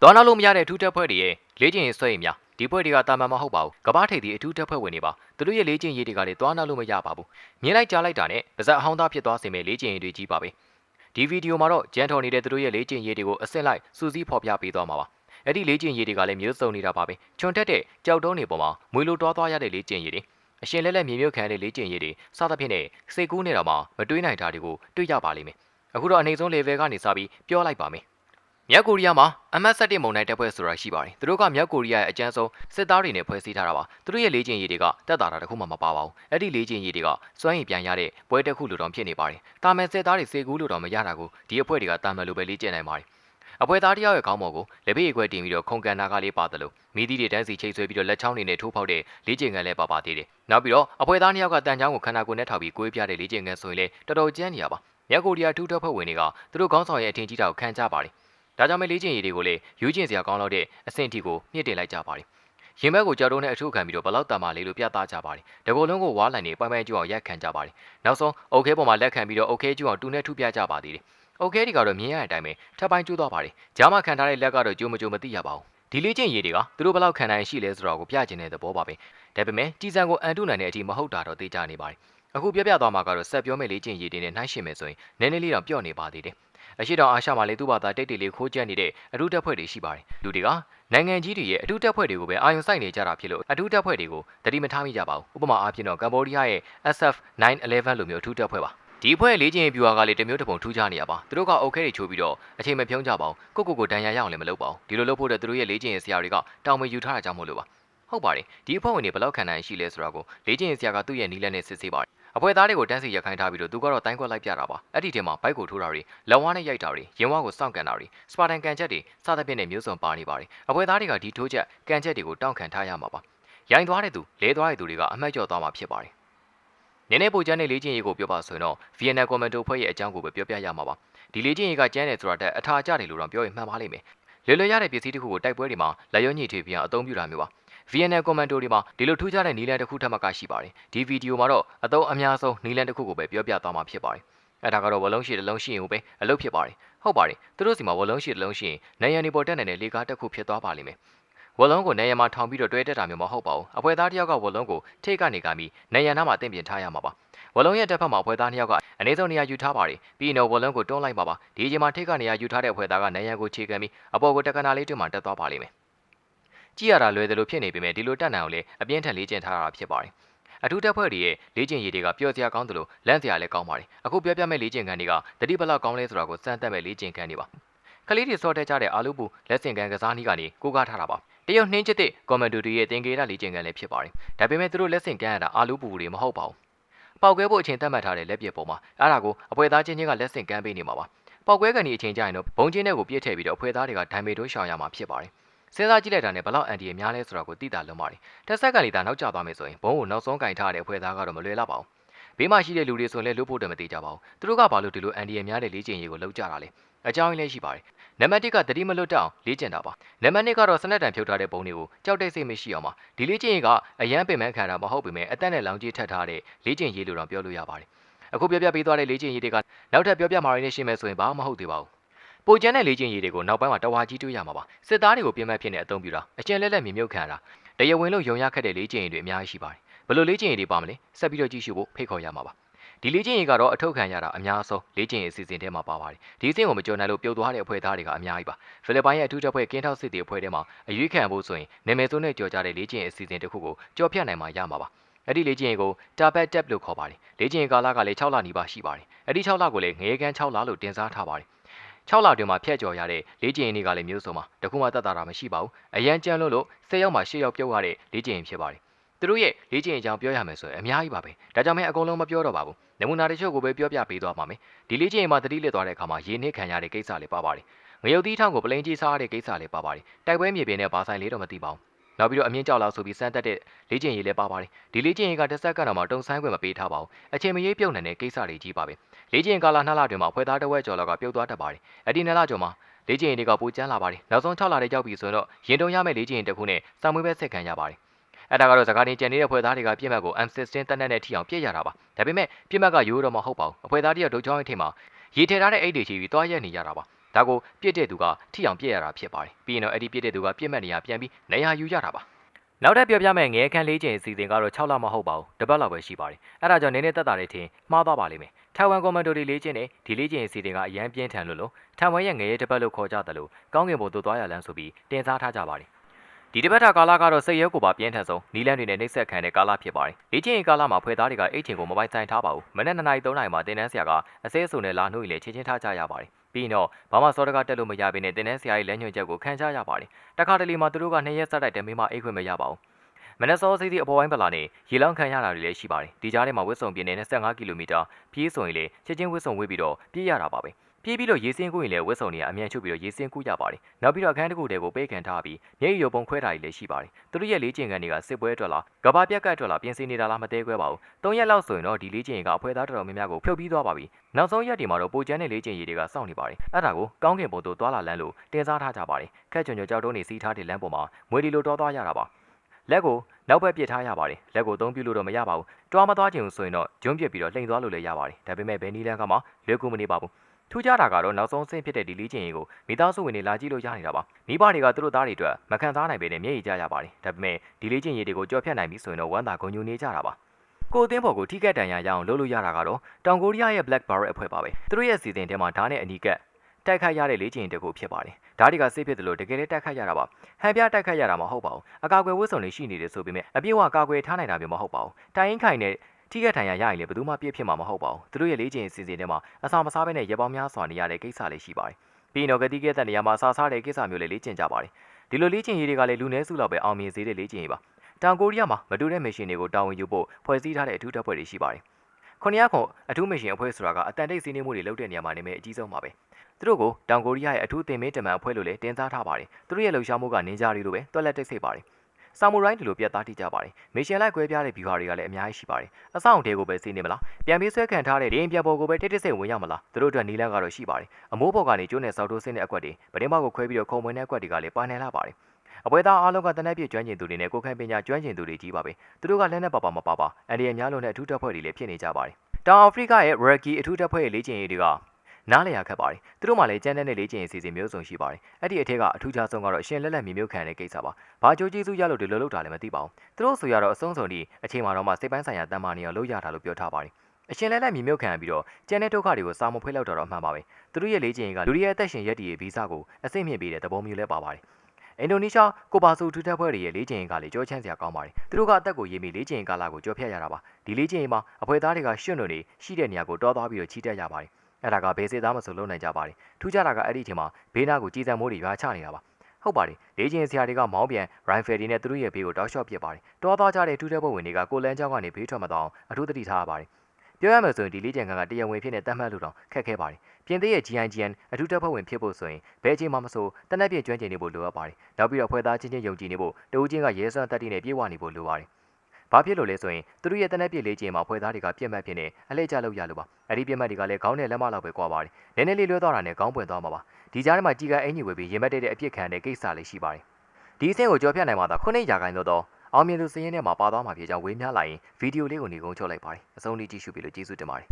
သွားနာလို့မရတဲ့အထူးတပ်ဖွဲ့တွေရဲ့လေ့ကျင့်ရေးဆွဲရင်များဒီဖွဲ့တွေကတာမန်မဟုတ်ပါဘူးကဘာထိပ်ဒီအထူးတပ်ဖွဲ့ဝင်တွေပါသူတို့ရဲ့လေ့ကျင့်ရေးတွေကလည်းသွားနာလို့မရပါဘူးမြင်လိုက်ကြားလိုက်တာနဲ့ပါဇက်အဟောင်းသားဖြစ်သွားစေမယ့်လေ့ကျင့်ရေးတွေကြီးပါပဲဒီဗီဒီယိုမှာတော့ဂျန်ထော်နေတဲ့သူတို့ရဲ့လေ့ကျင့်ရေးတွေကိုအစစ်လိုက်စူးစီးဖော်ပြပေးသွားမှာပါအဲ့ဒီလေ့ကျင့်ရေးတွေကလည်းမျိုးစုံနေတာပါပဲချွန်တက်တဲ့ကြောက်တုံးတွေပေါ်မှာမွေလိုတွားသွားရတဲ့လေ့ကျင့်ရေးတွေအရှင်လဲလဲမြေမြုပ်ခံတဲ့လေ့ကျင့်ရေးတွေစသဖြင့်နဲ့စိတ်ကူးနေတာမှာမတွေးနိုင်တာတွေကိုတွေ့ရပါလိမ့်မယ်အခုတော့အနေဆုံး level ကနေစပြီးပြောလိုက်ပါမယ် မြောက်ကိုရီးယားမှာအမတ်7မုံတိုင်းတပ်ဖွဲ့ဆိုတာရှိပါတယ်။သူတို့ကမြောက်ကိုရီးယားရဲ့အကြမ်းဆုံးစစ်သားတွေနဲ့ဖွဲ့စည်းထားတာပါ။သူတို့ရဲ့လေ့ကျင့်ရေးတွေကတက်တာတာတစ်ခုမှမပါပါဘူး။အဲ့ဒီလေ့ကျင့်ရေးတွေကစွမ်းရည်ပြန်ရတဲ့ပွဲတစ်ခုလိုတော့ဖြစ်နေပါတယ်။တာမန်စစ်သားတွေစေကူးလို့တော့မရတာကိုဒီအဖွဲ့တွေကတာမန်လိုပဲလေ့ကျင့်နိုင်ပါတယ်။အပွဲသားတယောက်ရဲ့ခေါင်းပေါ်ကိုလက်ဖေးအခွဲတင်ပြီးတော့ခုံကန်နာကလေးပါတယ်လို့မိသီးတွေတန်းစီချိတ်ဆွဲပြီးတော့လက်ချောင်းတွေနဲ့ထိုးဖောက်တဲ့လေ့ကျင့်ခန်းလည်းပါပါသေးတယ်။နောက်ပြီးတော့အပွဲသားနှစ်ယောက်ကတန်ချောင်းကိုခန္ဓာကိုယ်နဲ့ထောက်ပြီးကိုေးပြတဲ့လေ့ကျင့်ခန်းဆိုရင်လည်းတော်တော်ကျန်းနေရပါ။မြောက်ကိုရီးယားထူးတပ်ဖွဲ့ဝင်တွေကသူတို့ခေါင်းဆောင်ရဲ့အထင်ကြီးတာကိုခံကြပါတယ်။ ဒါကြောင့်မဲလေ့ကျင့်ရေးတွေကိုလည်းယူကျင့်စရာကောင်းတော့တဲ့အဆင့်အထိကိုမြင့်တင်လိုက်ကြပါတယ်။ရင်ဘက်ကိုကြောက်တုံးနဲ့အထုခံပြီးတော့ဘလောက်တန်ပါလေလို့ပြသကြပါတယ်။တကောလုံးကိုဝါးလိုင်နေပိုင်ပိုင်ကျူအောင်ရက်ခံကြပါတယ်။နောက်ဆုံးအုတ်ခဲပေါ်မှာလက်ခံပြီးတော့အုတ်ခဲကျူအောင်တူနဲ့ထုပြကြပါသေးတယ်။အုတ်ခဲတွေကတော့မြင်ရတဲ့အတိုင်းပဲထပ်ပိုင်းကျူသွားပါတယ်။ဂျာမခံထားတဲ့လက်ကတော့ကျိုးမကျိုးမသိရပါဘူး။ဒီလေ့ကျင့်ရေးတွေကသူတို့ဘလောက်ခံနိုင်ရှိလဲဆိုတော့ကိုပြကျင်တဲ့သဘောပါပဲ။ဒါပေမဲ့ကြီးစံကိုအန်တုနိုင်တဲ့အထိမဟုတ်တာတော့သိကြနေပါတယ်။အခုပြပြသွားမှာကတော့ဆက်ပြောမယ့်လေ့ကျင့်ရေးတွေနဲ့နှိုင်းယှဉ်မယ်ဆိုရင်နည်းနည်းလေးတော့ပြော့နေပါသေးတယ်။ အရှိတောင်အာရှမှာလေသူ့ဘာသာတိတ်တိတ်လေးခိုးကျက်နေတဲ့အထူးတပ်ဖွဲ့တွေရှိပါတယ်လူတွေကနိုင်ငံကြီးတွေရဲ့အထူးတပ်ဖွဲ့တွေကိုပဲအာရုံစိုက်နေကြတာဖြစ်လို့အထူးတပ်ဖွဲ့တွေကိုတတိမထားမိကြပါဘူးဥပမာအားဖြင့်တော့ကမ္ဘောဒီးယားရဲ့ SF911 လိုမျိုးအထူးတပ်ဖွဲ့ပါဒီအဖွဲ့လေ့ကျင့်ရေးဗျူဟာကလည်းတစ်မျိုးတစ်ပုံထူးခြားနေရပါသူတို့ကအုတ်ခဲတွေချိုးပြီးတော့အချိန်မဖြုံးကြပါဘူးကိုကိုကိုတန်ရာရအောင်လည်းမလုပ်ပါဘူးဒီလိုလုပ်ဖို့တဲ့သူတို့ရဲ့လေ့ကျင့်ရေးဆရာတွေကတောင်းမယူထားတာကြောင့်မို့လို့ပါဟုတ်ပါတယ်ဒီအဖွဲ့ဝင်တွေဘယ်လောက်ခံနိုင်ရှိလဲဆိုတာကိုလေ့ကျင့်ရေးဆရာကသူ့ရဲ့နီးလန်းနဲ့စစ်ဆေးပါတယ် အဖွဲသားတွေကိုတန်းစီရခိုင်းထားပြီးတော့သူကတော့တိုင်းခွက်လိုက်ပြတာပါအဲ့ဒီထဲမှာဘိုက်ကိုထိုးတာတွေလက်ဝါးနဲ့ရိုက်တာတွေရင်ဝါကိုစောင့်ကန်တာတွေစပါတန်ကန်ချက်တွေစသဖြင့်နဲ့မျိုးစုံပါနေပါတယ်အဖွဲသားတွေကဒီထိုးချက်ကန်ချက်တွေကိုတောင့်ခံထားရမှာပါရိုင်းသွားတဲ့သူလဲသွားတဲ့သူတွေကအမှတ်ကျော်သွားမှာဖြစ်ပါတယ်နည်းနည်းပိုချမ်းတဲ့လေ့ကျင့်ရေးကိုပြောပါဆိုရင်တော့ VN Commando ဖွဲ့ရဲ့အကြောင်းကိုပဲပြောပြရမှာပါဒီလေ့ကျင့်ရေးကကျန်းတယ်ဆိုတာတက်အထာကျတယ်လို့တော့ပြောရင်မှန်ပါလိမ့်မယ်လွယ်လွယ်ရတဲ့ပစ္စည်းတစ်ခုကိုတိုက်ပွဲတွေမှာလက်ရွညှိထွေပြီးအောင်အသုံးပြုတာမျိုးပါ VNL Commando တွေမှာဒီလိုထူးခြားတဲ့နီလန်တစ်ခုထပ်မကရှိပါတယ်ဒီဗီဒီယိုမှာတော့အသုံးအများဆုံးနီလန်တစ်ခုကိုပဲပြောပြသွားမှာဖြစ်ပါတယ်အဲဒါကတော့ဝလုံးရှိတစ်လုံးရှိရင်ပဲအလုပ်ဖြစ်ပါတယ်ဟုတ်ပါတယ်သူတို့စီမှာဝလုံးရှိတစ်လုံးရှိရင်နိုင်ရန်ဒီပေါ်တက်နိုင်တဲ့လေကားတစ်ခုဖြစ်သွားပါလိမ့်မယ်ဝလုံးကိုနိုင်ရန်မှာထောင်ပြီးတော့တွဲတက်တာမျိုးမဟုတ်ပါဘူးအဖွဲသားတစ်ယောက်ကဝလုံးကိုထိတ်ကနေကပြီးနိုင်ရန်နားမှာတင့်ပြင်ထားရမှာပါဝလုံးရဲ့တစ်ဖက်မှာဖွဲသားနှစ်ယောက်ကအနည်းဆုံးနေရာယူထားပါတယ်ပြီးရင်တော့ဝလုံးကိုတွန်းလိုက်ပါပါဒီအချိန်မှာထိတ်ကနေရာယူထားတဲ့ဖွဲသားကနိုင်ရန်ကိုခြေခံပြီးအပေါ်ကိုတက္ကနာလေးတွင်မှတက်သွားပါလိမ့်မယ် ကြည့်ရတာလွယ်တယ်လို့ဖြစ်နေပေမဲ့ဒီလိုတက်နိုင်အောင်လေအပြင်းထန်လေ့ကျင့်ထားတာဖြစ်ပါတယ်။အထူးတပ်ဖွဲ့တွေရဲ့လေ့ကျင့်ရေးတွေကပျော်စရာကောင်းတယ်လို့လန့်စရာလည်းကောင်းပါတယ်။အခုပြောပြမဲ့လေ့ကျင့်ခန်းတွေကတတိဘလောက်ကောင်းလဲဆိုတာကိုစမ်းသပ်မဲ့လေ့ကျင့်ခန်းတွေပါ။ကလေးတွေစောတက်ကြတဲ့အာလူပူလက်ဆင့်ကန်းကစားနည်းကနေကိုးကားထားတာပါ။တရုတ်နှင်းချစ်တဲ့ကွန်မန်ဒိုတွေရဲ့သင်္ကေတလေ့ကျင့်ခန်းလည်းဖြစ်ပါတယ်။ဒါပေမဲ့သူတို့လက်ဆင့်ကန်းရတာအာလူပူတွေမဟုတ်ပါဘူး။ပောက်ကွဲဖို့အချိန်သတ်မှတ်ထားတဲ့လက်ပြပေါ်မှာအဲ့ဒါကိုအပွဲသားချင်းချင်းကလက်ဆင့်ကမ်းပေးနေမှာပါ။ပောက်ကွဲကန်ဒီအချိန်ကျရင်တော့ဘုံချင်းတဲ့ကိုပြစ်ထည့်ပြီးတော့အဖွဲသားတွေကဒိုင်မေတို့ရှောင်ရမှာဖြစ်ပါတယ်။ စဉ်းစားကြည့်လိုက်တာနဲ့ဘလောက်အန်တီရများလဲဆိုတာကိုသိတာလုံးပါတယ်။တက်ဆက်ကလေးသာနောက်ကျသွားမယ်ဆိုရင်ဘုံကိုနောက်ဆုံးကင်ထားတဲ့အဖွဲ့သားကတော့မလွယ်တော့ပါဘူး။ဘေးမှာရှိတဲ့လူတွေဆိုရင်လည်းလို့ဖို့တယ်မသိကြပါဘူး။သူတို့ကဘာလို့ဒီလိုအန်တီရများတဲ့လေ့ကျင့်ရေးကိုလုပ်ကြတာလဲ။အကြောင်းရင်းလည်းရှိပါတယ်။နံပါတ်1ကတတိမလွတ်တအောင်လေ့ကျင့်တာပါ။နံပါတ်2ကတော့စနက်တန်ဖြုတ်ထားတဲ့ဘုံတွေကိုကြောက်တိတ်စိတ်မရှိအောင်ပါ။ဒီလေ့ကျင့်ရေးကအရန်ပင်ပန်းခံတာမဟုတ်ပေမဲ့အသက်နဲ့လောင်ကြီးထပ်ထားတဲ့လေ့ကျင့်ရေးလို့တော့ပြောလို့ရပါတယ်။အခုပြောပြပေးသွားတဲ့လေ့ကျင့်ရေးတွေကနောက်ထပ်ပြောပြမှာရင်းရှင်းမယ်ဆိုရင်ဘာမှမဟုတ်သေးပါဘူး။ ပိုကျန်းတဲ့လေ့ကျင့်ရေးတွေကိုနောက်ပိုင်းမှာတဝါကြီးတွေးရမှာပါစစ်သားတွေကိုပြင်မဲ့ဖြစ်နေအသုံးပြုတာအကျဉ်းလက်လက်မြင်မြုပ်ခံတာတရားဝင်လို့ယုံရခက်တဲ့လေ့ကျင့်ရေးတွေအများကြီးရှိပါတယ်ဘယ်လိုလေ့ကျင့်ရေးတွေပါမလဲဆက်ပြီးတော့ကြည့်ရှုဖို့ဖိတ်ခေါ်ရမှာပါဒီလေ့ကျင့်ရေးကတော့အထောက်ခံရတာအများဆုံးလေ့ကျင့်ရေးအစီအစဉ်ထဲမှာပါပါတယ်ဒီအဆင့်ကိုမကျော်နိုင်လို့ပြုတ်သွားတဲ့အဖွဲ့သားတွေကအများကြီးပါဖိလစ်ပိုင်ရဲ့အထူးတပ်ဖွဲ့ကင်းထောက်စစ်တီအဖွဲ့ထဲမှာအရွေးခံဖို့ဆိုရင်နာမည်ဆိုးနဲ့ကြော်ကြတဲ့လေ့ကျင့်ရေးအစီအစဉ်တစ်ခုကိုကြော်ဖြတ်နိုင်မှာရမှာပါအဲ့ဒီလေ့ကျင့်ရေးကို Tabet Tap လို့ခေါ်ပါတယ်လေ့ကျင့်ရေးကာလကလည်း6လနီးပါးရှိပါတယ်အဲ့ဒီ6လကိုလည်းငရေကန်း6လလို့တင်စားထားပါတယ် 6လတွင်မှာဖျက်ကျော်ရတဲ့လေ့ကျင့်ရေးတွေကလည်းမျိုးစုံပါတခုမှတတ်တာတာမရှိပါဘူးအရန်ကြမ်းလို့လို့10ရောက်မှ10ရောက်ပြုတ်ရတဲ့လေ့ကျင့်ရေးဖြစ်ပါတယ်သူတို့ရဲ့လေ့ကျင့်ရေးအကြောင်းပြောရမယ်ဆိုရင်အများကြီးပါပဲဒါကြောင့်မဲအကုန်လုံးမပြောတော့ပါဘူးနမူနာတချို့ကိုပဲပြောပြပေးသွားပါမယ်ဒီလေ့ကျင့်ရေးမှာတတိလစ်သွားတဲ့အခါမှာရေနစ်ခံရတဲ့ကိစ္စလေးပါပါတယ်ငရုတ်သီးထောင်ကိုပလိန်ကြီးစားရတဲ့ကိစ္စလေးပါပါတယ်တိုက်ပွဲမြေပြင်နဲ့ဘာဆိုင်လေးတော့မသိပါဘူး နောက်ပြီးတော့အမြင့်ကြောက်လာဆိုပြီးစမ်းတက်တဲ့လေ့ကျင့်ရေးလည်းပါပါတယ်ဒီလေ့ကျင့်ရေးကတစ်ဆက်ကတော့မှတုံဆိုင်ခွင့်မပေးထားပါဘူးအချိန်မရေးပြုတ်နိုင်တဲ့ကိစ္စတွေကြီးပါပဲလေ့ကျင့်ကာလနှစ်လတွင်မှာဖွဲ့သားတစ်ဝက်ကျော်လောက်ကပြုတ်သွားတတ်ပါတယ်အဲ့ဒီနှစ်လကျော်မှာလေ့ကျင့်ရေးတွေကပိုကျန်းလာပါတယ်နောက်ဆုံး6လတဲ့ရောက်ပြီဆိုတော့ရင်တုံရမယ့်လေ့ကျင့်ရေးတစ်ခုနဲ့စာမွေးပဲဆက်ခံရပါတယ်အဲ့ဒါကတော့စကားတင်ကြံနေတဲ့ဖွဲ့သားတွေကပြစ်မှတ်ကို M16 တက်နဲ့ထိအောင်ပြည့်ရတာပါဒါပေမဲ့ပြစ်မှတ်ကရိုးတော့မဟုတ်ပါဘူးအဖွဲသားတယောက်ဒုတ်ချောင်းရဲ့ထိပ်မှာရေထည့်ထားတဲ့အိတ်တွေချီပြီးတွားရက်နေရတာပါ ဒါကိုပြစ်တဲ့သူကထိအောင်ပြစ်ရတာဖြစ်ပါတယ်ပြီးရင်တော့အဲ့ဒီပြစ်တဲ့သူကပြစ်မှတ်နေရာပြန်ပြီးနေရာယူရတာပါနောက်ထပ်ပြောပြမယ့်ငဲခန်းလေးချိန်အစီအစဉ်ကတော့6လမဟုတ်ပါဘူးတစ်ပတ်လောက်ပဲရှိပါတယ်အဲ့ဒါကြောင့်နည်းနည်းတက်တာလေးထင်မှားသွားပါလိမ့်မယ်ထိုင်ဝမ်ကွန်မန်ဒိုတွေလေးချင်းနဲ့ဒီလေးချင်းအစီအစဉ်ကအရန်ပြင်းထန်လို့လို့ထိုင်ဝမ်ရဲ့ငရဲတစ်ပတ်လို့ခေါ်ကြတယ်လို့ကောင်းကင်ဘုံသို့သွားရလန်းဆိုပြီးတင်စားထားကြပါတယ်ဒီတစ်ပတ်တာကာလကတော့စိတ်ရဲကိုပါပြင်းထန်ဆုံးနီလန်းတွေနဲ့နှိပ်စက်ခံတဲ့ကာလဖြစ်ပါတယ်။လေ့ကျင့်ရေးကာလမှာဖွဲ့သားတွေကအိတ်ချင်ကိုမပိုင်ဆိုင်ထားပါဘူး။မနက်2နာရီ3နာရီမှာတင်တန်းဆရာကအစဲအစုံနဲ့လာနှုတ်ရီလေချင်းချင်းထားကြရပါတယ်။ ပြီးရင်တော့ဘာမှစောတကတက်လို့မရဘဲနဲ့တင်တန်းဆရာရဲ့လက်ညွှန်ချက်ကိုခံကြရပါတယ်။တခါတလေမှာသူတို့ကနှစ်ရက်ဆက်တိုက်တမင်းမအိတ်ခွင့်မရပါဘူး။မနက်စောစီးစီးအပေါ်ပိုင်းပလာနေရေလောင်းခံရတာတွေလည်းရှိပါတယ်။ဒီကြားထဲမှာဝစ်စုံပြင်းနေ25ကီလိုမီတာပြေးဆိုရင်လေချက်ချင်းဝစ်စုံဝေးပြီးတော့ပြေးရတာပါပဲ။ ပြေးပြီးတော့ရေစင်းကူးရင်လည်းဝစ်စုံတွေကအမြန်ချုပ်ပြီးတော့ရေစင်းကူးကြပါတယ်။နောက်ပြီးတော့အခန်းတစ်ခုတည်းကိုပေးခံထားပြီးမျက်ရည်ရုပ်ပုံခွဲတာတွေလည်းရှိပါတယ်။သူတို့ရဲ့လေ့ကျင့်ခန်းတွေကစစ်ပွဲအတွက်လားကဘာပြက်ကတ်အတွက်လားပြင်ဆင်နေတာလားမသေးခွဲပါဘူး။၃ရက်လောက်ဆိုရင်တော့ဒီလေ့ကျင့်ရေးကအဖွဲသားတော်တော်များများကိုဖြုတ်ပြီးသွားပါပြီ။နောက်ဆုံးရက်ဒီမှာတော့ပိုကျန်းတဲ့လေ့ကျင့်ရေးတွေကစောင့်နေပါတယ်။အဲ့ဒါကိုကောင်းကင်ဘုံသို့သွားလာလမ်းလို့တင်စားထားကြပါတယ်။ခက်ကြွန်ကြွကြောက်တုံးနေစီးထားတဲ့လမ်းပေါ်မှာမွေဒီလိုတော်သွားရတာပါ။လက်ကိုနောက်ဘက်ပစ်ထားရပါတယ်လက်ကိုအသုံးပြုလို့တော့မရပါဘူးတွားမသွားချင်ဘူးဆိုရင်တော့ဂျွန်းပစ်ပြီးတော့လှိန်သွားလို့လည်းရပါတယ်ဒါပေမဲ့ဘယ်နည်းလမ်းကမှလွယ်ကူမနေပါဘူး ထူးခြားတာကတော့နောက်ဆုံးဆင့်ဖြစ်တဲ့ဒီလီချင်းရီကိုမိသားစုဝင်တွေလာကြည့်လို့ရနေတာပါမိဘတွေကသူတို့သားတွေအတွက်မခံစားနိုင်ပေနဲ့မျက်ရည်ကျရပါတယ်ဒါပေမဲ့ဒီလီချင်းရီတွေကိုကြော်ဖြတ်နိုင်ပြီဆိုရင်တော့ဝမ်းသာဂုဏ်ယူနေကြတာပါကိုအသင်းပေါ်ကိုထိကက်တန်ရာရအောင်လုပ်လို့ရတာကတော့တောင်ကိုရီးယားရဲ့ Black Barrel အဖွဲ့ပါပဲသူတို့ရဲ့စီစဉ်ထဲမှာဓာတ်နဲ့အနီးကပ်တိုက်ခိုက်ရတဲ့လေ့ကျင့်တစ်ခုဖြစ်ပါတယ်။ဓာတ်တွေကစိတ်ဖြစ်တယ်လို့တကယ်လည်းတိုက်ခိုက်ရတာပါ။ဟန်ပြတိုက်ခိုက်ရတာမဟုတ်ပါဘူး။အကာအကွယ်ဝတ်စုံတွေရှိနေတယ်ဆိုပေမဲ့အပြည့်အဝကာကွယ်ထားနိုင်တာမျိုးမဟုတ်ပါဘူး။တိုင်ရင်ခိုင်နဲ့ ထိခိုက်ထိုင်ရရရင်လည်းဘယ်သူမှပြည့်ဖြစ်မှာမဟုတ်ပါဘူး။သူတို့ရဲ့လေ့ကျင့်စီစဉ်ထဲမှာအစာမစားဘဲနဲ့ရေပေါင်းများစွာနေရတဲ့ကိစ္စလေးရှိပါတယ်။ပြီးတော့ဂတိကဲတဲ့နေရာမှာအစာစားတဲ့ကိစ္စမျိုးလေးလေ့ကျင့်ကြပါတယ်။ဒီလိုလေ့ကျင့်ရေးတွေကလည်းလူနည်းစုလောက်ပဲအောင်မြင်စေတဲ့လေ့ကျင့်ရေးပါ။တောင်ကိုရီးယားမှာမတူတဲ့မရှင်တွေကိုတာဝန်ယူဖို့ဖွဲ့စည်းထားတဲ့အထူးတပ်ဖွဲ့တွေရှိပါတယ်။ခုနှစ်ရက်ခုအထူးမရှင်အဖွဲ့ဆိုတာကအတန်တိတ်စီးနှင်းမှုတွေလုပ်တဲ့နေရာမှာနေမဲ့အကြီးဆုံးပါပဲ။သူတို့ကိုတောင်ကိုရီးယားရဲ့အထူးသင်မင်းတမန်အဖွဲ့လို့လည်းတင်စားထားပါတယ်။သူတို့ရဲ့လှုပ်ရှားမှုကနင်းကြရီလိုပဲတွက်လက်တိတ်ဆိတ်ပါတယ်။ ဆာမူရိုင်းဒီလိုပြတ်သားတိကြပါတယ်။မရှင်လိုက်ကွဲပြားတဲ့ဗျူဟာတွေကလည်းအများကြီးရှိပါတယ်။အဆောင်တဲကိုပဲစီးနေမလား။ပြန်ပြီးဆွဲခံထားတဲ့ဒင်းပြပေါ်ကိုပဲတိတ်တိတ်ဆိတ်ဝင်ရမလား။သူတို့အတွက်နီလန်းကတော့ရှိပါတယ်။အမိုးပေါ်ကနေကျိုးနဲ့ဆောက်တိုးဆင်းတဲ့အကွက်တွေပတင်းပေါက်ကိုခွဲပြီးတော့ခုံမွေးတဲ့အကွက်တွေကလည်းပါနေလာပါတယ်။အပွဲသားအားလုံးကတနက်ပြည့်ကျွမ်းကျင်သူတွေနဲ့ကိုခိုင်ပညာကျွမ်းကျင်သူတွေကြီးပါပဲ။သူတို့ကလက်နဲ့ပါပါမပါပါအန်ဒီရများလုံးနဲ့အထူးတပ်ဖွဲ့တွေလည်းဖြစ်နေကြပါတယ်။တောင်အာဖရိကရဲ့ Rugby အထူးတပ်ဖွဲ့ရဲ့လေ့ကျင့်ရေးတွေက နားလည်ရခက်ပါတယ်။သူတို့မှလည်းကြမ်းတဲ့နဲ့လေ့ကျင့်ရေးအစီအစဉ်မျိုးစုံရှိပါတယ်။အဲ့ဒီအထက်ကအထူးခြားဆုံးကတော့အရှင်လက်လက်မြေမြုပ်ခံတဲ့ကိစ္စပါ။ဘာကြိုးကျေးဇူးရလို့ဒီလိုလုပ်တာလည်းမသိပါဘူး။သူတို့ဆိုရတော့အဆုံးစုံဒီအချိန်မှတော့မှစိတ်ပိုင်းဆိုင်ရာတန်မာနေအောင်လုပ်ရတာလို့ပြောထားပါတယ်။အရှင်လက်လက်မြေမြုပ်ခံပြီးတော့ကျန်တဲ့ဒုက္ခတွေကိုစာမဖွေးလောက်တော့တော့အမှန်ပါပဲ။သူတို့ရဲ့လေ့ကျင့်ရေးကလူတွေရဲ့အသက်ရှင်ရက်တည်ရေးဗီဇကိုအစိမ့်မြင့်ပေးတဲ့သဘောမျိုးလဲပါပါတယ်။အင်ဒိုနီးရှားကိုပါဆူထူထပ်ဖွဲ့တွေရဲ့လေ့ကျင့်ရေးကလည်းကြောချမ်းစရာကောင်းပါတယ်။သူတို့ကအသက်ကိုရေးပြီးလေ့ကျင့်ရေးကာလကိုကြောဖြတ်ရတာပါ။ဒီလေ့ကျင့်ရေးမှာအဖွဲသားတွေကရှွန့်လွန်နေရှိတဲ့နေရာကိုတောသွားပြီးတော့ချီတက်ရပါတယ်။ အဲ့ဒါကဘယ်စေသားမဆိုလုံနိုင်ကြပါတယ်။ထူးခြားတာကအဲ့ဒီအချိန်မှာဘေးနားကိုကြည်စံမိုးတွေရွာချနေတာပါ။ဟုတ်ပါတယ်။လေ့ကျင့်ဆရာတွေကမောင်းပြန်ရိုင်ဖယ်တွေနဲ့သူတို့ရဲ့ဘေးကိုတောက်လျှော့ပစ်ပါတယ်။တောသွားကြတဲ့ထူးထပ်ဖွဲ့ဝင်တွေကကိုလန်းကျောင်းကနေဘေးထွက်မသွားအောင်အထူးသတိထားရပါတယ်။ပြောရမယ်ဆိုရင်ဒီလေ့ကျင့်ခန်းကတရားဝင်ဖြစ်နေတတ်မှတ်လို့တော့ခက်ခဲပါတယ်။ပြင်သေးရဲ့ GIGN အထူးတပ်ဖွဲ့ဝင်ဖြစ်ဖို့ဆိုရင်ဘယ်အချိန်မှမဆိုတနက်ပြည့်ကျွမ်းကျင်နေဖို့လိုအပ်ပါတယ်။နောက်ပြီးတော့ဖွဲ့သားချင်းချင်းယုံကြည်နေဖို့တဦးချင်းကရဲစွမ်းတက်တိနဲ့ပြေဝနေဖို့လိုပါတယ်။ ဘာဖြစ်လို့လဲဆိုရင်သူတို့ရဲ့တနက်ပြည့်လေးကျင်မှာဖွဲ့သားတွေကပြက်မှတ်ဖြစ်နေအလှည့်ကျလောက်ရလို့ပါ။အဲ့ဒီပြက်မှတ်တွေကလည်းခေါင်းနဲ့လက်မလောက်ပဲကွာပါတယ်။နည်းနည်းလေးလွှဲသွားတာနဲ့ခေါင်းပွင့်သွားမှာပါ။ဒီကြားထဲမှာကြီးကအင်ကြီးဝယ်ပြီးရင်မက်တဲ့တဲ့အပြစ်ခံတဲ့ကိစ္စလေးရှိပါတယ်။ဒီအဆင့်ကိုကြော်ဖြတ်နိုင်မှသာခုနှစ်ရာခိုင်နှုန်းသောအောင်မြင်သူစည်ရင်းထဲမှာပါသွားမှာဖြစ်ကြောင်းဝေးများလာရင်ဗီဒီယိုလေးကိုနေကုန်းချုပ်လိုက်ပါတယ်။အဆုံးထိကြည့်ရှုပြီးလို့ကျေးဇူးတင်ပါတယ်